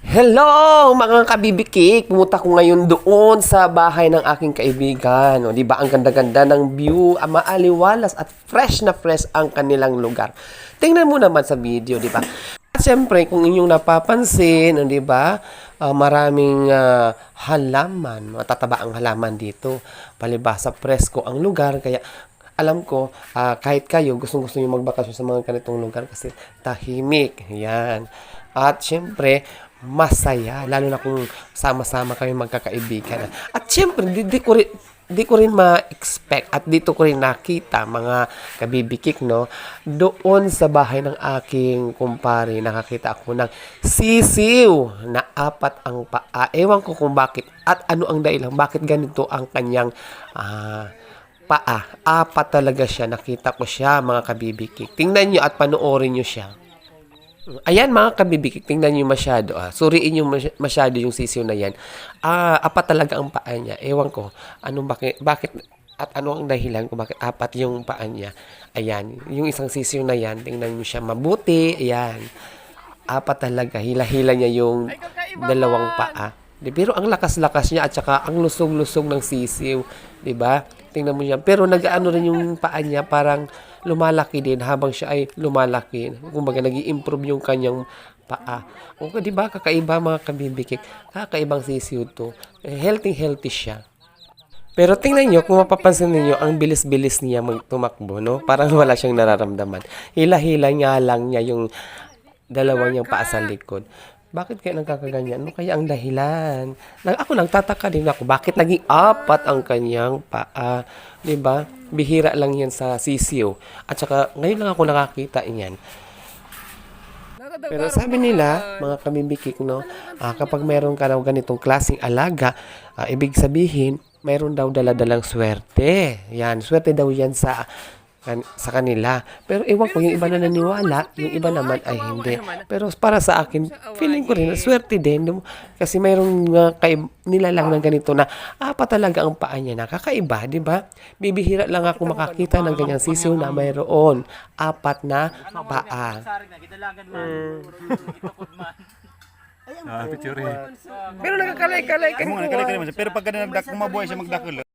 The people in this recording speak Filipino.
Hello mga kabibikik! Pumunta ko ngayon doon sa bahay ng aking kaibigan. O, di ba ang ganda-ganda ng view, ang maaliwalas at fresh na fresh ang kanilang lugar. Tingnan mo naman sa video, di ba? At syempre, kung inyong napapansin, o, di ba, ah, maraming ah, halaman, matataba ang halaman dito. Palibasa presko ang lugar, kaya alam ko, ah, kahit kayo, gustong-gusto nyo magbakasyon sa mga ganitong lugar kasi tahimik. Yan. At syempre, masaya. Lalo na kung sama-sama kami magkakaibigan. At syempre, di, di ko rin, di ko rin ma-expect at dito ko rin nakita mga kabibikik, no? Doon sa bahay ng aking kumpare, nakakita ako ng sisiw na apat ang paa. Ewan ko kung bakit at ano ang dahilan. Bakit ganito ang kanyang ah, paa. Apat talaga siya. Nakita ko siya, mga kabibikik. Tingnan nyo at panoorin nyo siya. Ayan mga kabibikik, tingnan nyo masyado. Ah. Suriin nyo masy- masyado yung sisiw na yan. Ah, apat talaga ang paa niya. Ewan ko, anong bakit, bakit at ano ang dahilan kung bakit apat yung paa niya. Ayan, yung isang sisiw na yan, tingnan nyo siya mabuti. Ayan, apat talaga. Hila-hila niya yung dalawang paa. Di, pero ang lakas-lakas niya at saka ang lusog-lusog ng sisiw. Di ba? Tingnan mo yan. Pero nag-ano rin yung paa niya, parang lumalaki din habang siya ay lumalaki. Kumbaga, nag improve yung kanyang paa. O, di ba? Kakaiba mga kabibikik. Kakaibang sisiw to. Eh, healthy-healthy siya. Pero tingnan nyo, kung mapapansin niyo ang bilis-bilis niya magtumakbo, no? Parang wala siyang nararamdaman. Hila-hila nga lang niya yung dalawa niyang paa sa likod. Bakit kaya nagkakaganyan? Ano kaya ang dahilan? Nag ako nagtataka din ako, bakit naging apat ang kanyang paa? ba? Bihira lang 'yan sa sisiw. At saka ngayon lang ako nakakita niyan. Pero sabi nila, mga kamibikik, no, ah, kapag mayroon ka daw ganitong klaseng alaga, ah, ibig sabihin, mayroon daw daladalang swerte. Yan, swerte daw yan sa kan- sa kanila. Pero ewan ko, yung iba na naniwala, yung iba naman ay hindi. Pero para sa akin, feeling ko rin, swerte din. no? Kasi mayroong uh, kaib- nilalang ng ganito na, apa talaga ang paa niya, nakakaiba, di ba? Bibihira lang ako makakita ng ganyang sisiw na mayroon apat na paa. Ah, picture eh. Pero nagkakalay-kalay Kamo nga nakalay ka naman siya. Pero pag ganun nagdak kung mabuhay siya magdakol.